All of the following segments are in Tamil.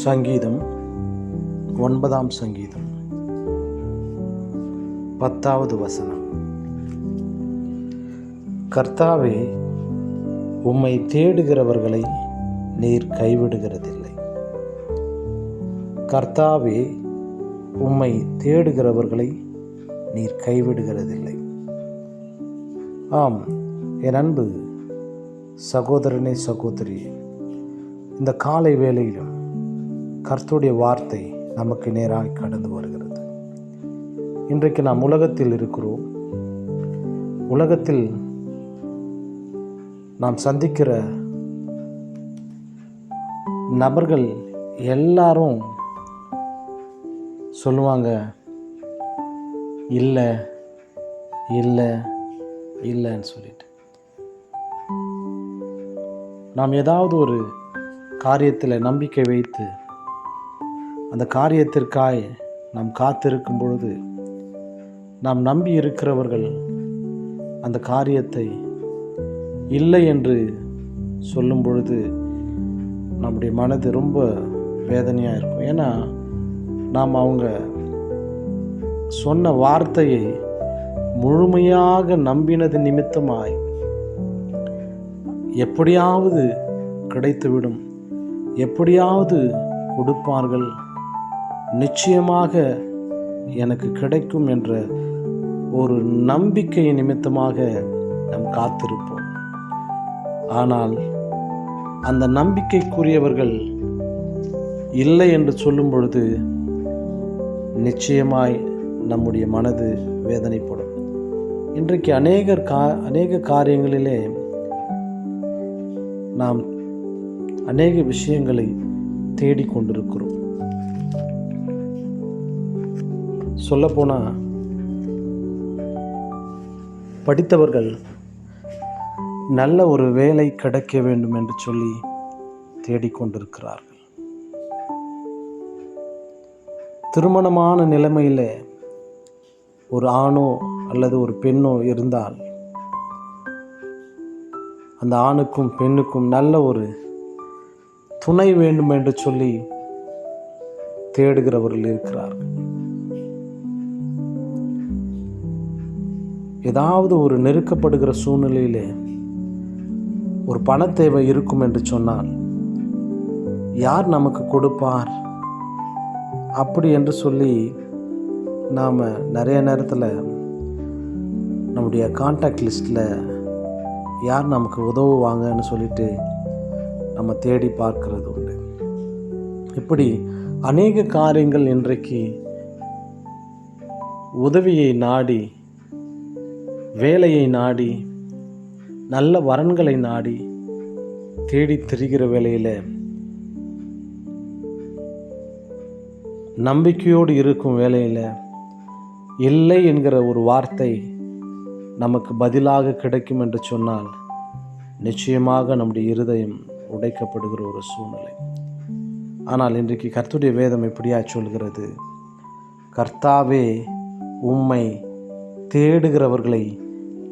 சங்கீதம் ஒன்பதாம் சங்கீதம். பத்தாவது வசனம். கர்த்தாவே உம்மை தேடுகிறவர்களை நீர் கைவிடுகிறதில்லை. கர்த்தாவே உம்மை தேடுகிறவர்களை நீர் கைவிடுகிறதில்லை. ஆம் என் அன்பு சகோதரனே சகோதரியே இந்த காலை வேளையிலும் கர்த்துடைய வார்த்தை நமக்கு நேராக கடந்து வருகிறது. இன்றைக்கு நாம் உலகத்தில் இருக்கிறோம். உலகத்தில் நாம் சந்திக்கிற நபர்கள் எல்லாரும் சொல்லுவாங்க இல்லை இல்லை இல்லைன்னு சொல்லிட்டு. நாம் ஏதாவது ஒரு காரியத்தில் நம்பிக்கை வைத்து அந்த காரியத்திற்காய் நாம் காத்திருக்கும் பொழுது நாம் நம்பி இருக்கிறவர்கள் அந்த காரியத்தை இல்லை என்று சொல்லும் பொழுது நம்முடைய மனது ரொம்ப வேதனையாக இருக்கும். ஏன்னா நாம் அவங்க சொன்ன வார்த்தையை முழுமையாக நம்பினது நிமித்தமாய் எப்படியாவது கிடைத்துவிடும். எப்படியாவது கொடுப்பார்கள். நிச்சயமாக எனக்கு கிடைக்கும் என்ற ஒரு நம்பிக்கை நிமித்தமாக நாம் காத்திருப்போம். ஆனால் அந்த நம்பிக்கைக்குரியவர்கள் இல்லை என்று சொல்லும் பொழுது நிச்சயமாய் நம்முடைய மனது வேதனைப்படும். இன்றைக்கு அநேகர் கா அநேக காரியங்களிலே நாம் அநேக விஷயங்களை தேடிக்கொண்டிருக்கிறோம். சொல்லப்போனால் படித்தவர்கள் நல்ல ஒரு வேலை கிடைக்க வேண்டும் என்று சொல்லி தேடிக்கொண்டிருக்கிறார்கள். திருமணமான நிலைமையில் ஒரு ஆணோ அல்லது ஒரு பெண்ணோ இருந்தால் அந்த ஆணுக்கும் பெண்ணுக்கும் நல்ல ஒரு துணை வேண்டும் என்று சொல்லி தேடுகிறவர்கள் இருக்கிறார்கள். ஏதாவது ஒரு நெருக்கப்படுகிற சூழ்நிலையிலே ஒரு பண தேவை இருக்கும் என்று சொன்னால் யார் நமக்கு கொடுப்பார்? அப்படி என்று சொல்லி நாம் நிறைய நேரத்தில் நம்முடைய காண்டாக்ட் லிஸ்ட்டில் யார் நமக்கு உதவுவாங்கன்னு சொல்லிட்டு நம்ம தேடி பார்க்கிறது உண்டு. இப்படி அநேக காரியங்கள் இன்றைக்கு உதவியை நாடி வேலையை நாடி நல்ல வரன்களை நாடி தேடி திரிகிற வேலையில் நம்பிக்கையோடு இருக்கும் வேலையில் இல்லை என்கிற ஒரு வார்த்தை நமக்கு பதிலாக கிடைக்கும் என்று சொன்னால் நிச்சயமாக நம்முடைய இருதயம் உடைக்கப்படுகிற ஒரு சூழ்நிலை. ஆனால் இன்றைக்கு கர்த்துடைய வேதம் எப்படியா சொல்கிறது? கர்த்தாவே உம்மை தேடுகிறவர்களை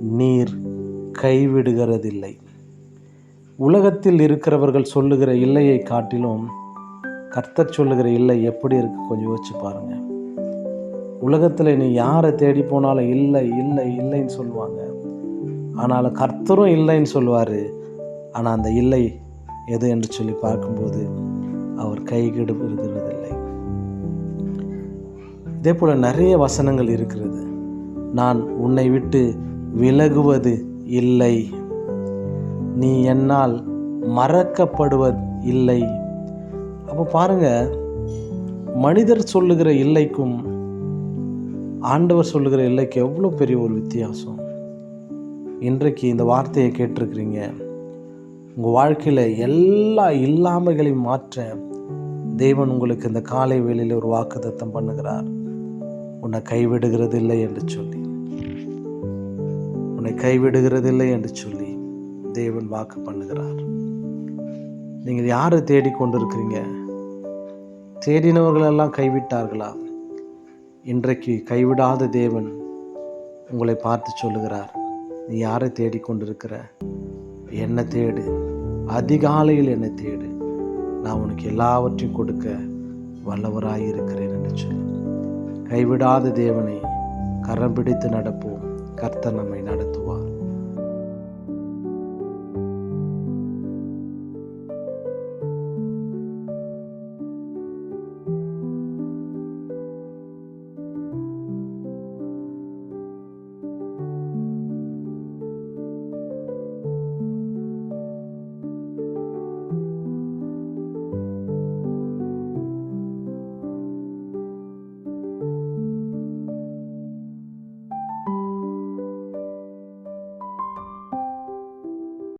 நீர் கைவிடுகிறதில்லை. உலகத்தில் இருக்கிறவர்கள் சொல்லுகிற இல்லையை காட்டிலும் கர்த்தர் சொல்லுகிற இல்லை எப்படி இருக்கு? கொஞ்சம் யோசிச்சு பாருங்க. உலகத்தில் நீ யாரை தேடி போனாலும் இல்லை இல்லை இல்லைன்னு சொல்லுவாங்க. ஆனால் கர்த்தரும் இல்லைன்னு சொல்லுவார். ஆனால் அந்த இல்லை எது என்று சொல்லி பார்க்கும்போது அவர் கைகிடு இதே போல் நிறைய வசனங்கள் இருக்கிறது. நான் உன்னை விட்டு விலகுவது இல்லை. நீ என்னால் மறக்கப்படுவது இல்லை. அப்போ பாருங்க மனிதர் சொல்லுகிற இல்லைக்கும் ஆண்டவர் சொல்லுகிற இல்லைக்கு எவ்வளோ பெரிய ஒரு வித்தியாசம். இன்றைக்கு இந்த வார்த்தையை கேட்டிருக்கிறீங்க. உங்கள் வாழ்க்கையில் எல்லா இல்லாமைகளையும் மாற்ற தேவன் உங்களுக்கு இந்த காலை வேளையில் ஒரு வாக்குத்தத்தம் பண்ணுகிறார். உன்னை கைவிடுகிறது இல்லை என்று சொல்லி. கைவிடுகிறதில்லை என்று சொல்லி தேவன் வாக்கு பண்ணுகிறார். நீங்கள் யாரை தேடிக்கொண்டிருக்கிறீங்க தேடினவர்களெல்லாம் கைவிட்டார்களா? இன்றைக்கு கைவிடாத தேவன் உங்களை பார்த்து சொல்லுகிறார். நீ யாரை தேடிக்கொண்டிருக்கிற என்னை தேடு. அதிகாலையில் என்னை தேடு. நான் உனக்கு எல்லாவற்றையும் கொடுக்க வல்லவராய் இருக்கிறேன் என்று சொல்லி. கைவிடாத தேவனை கரம் பிடித்து நடப்போம். கர்த்தர் நம்மை நடத்தும்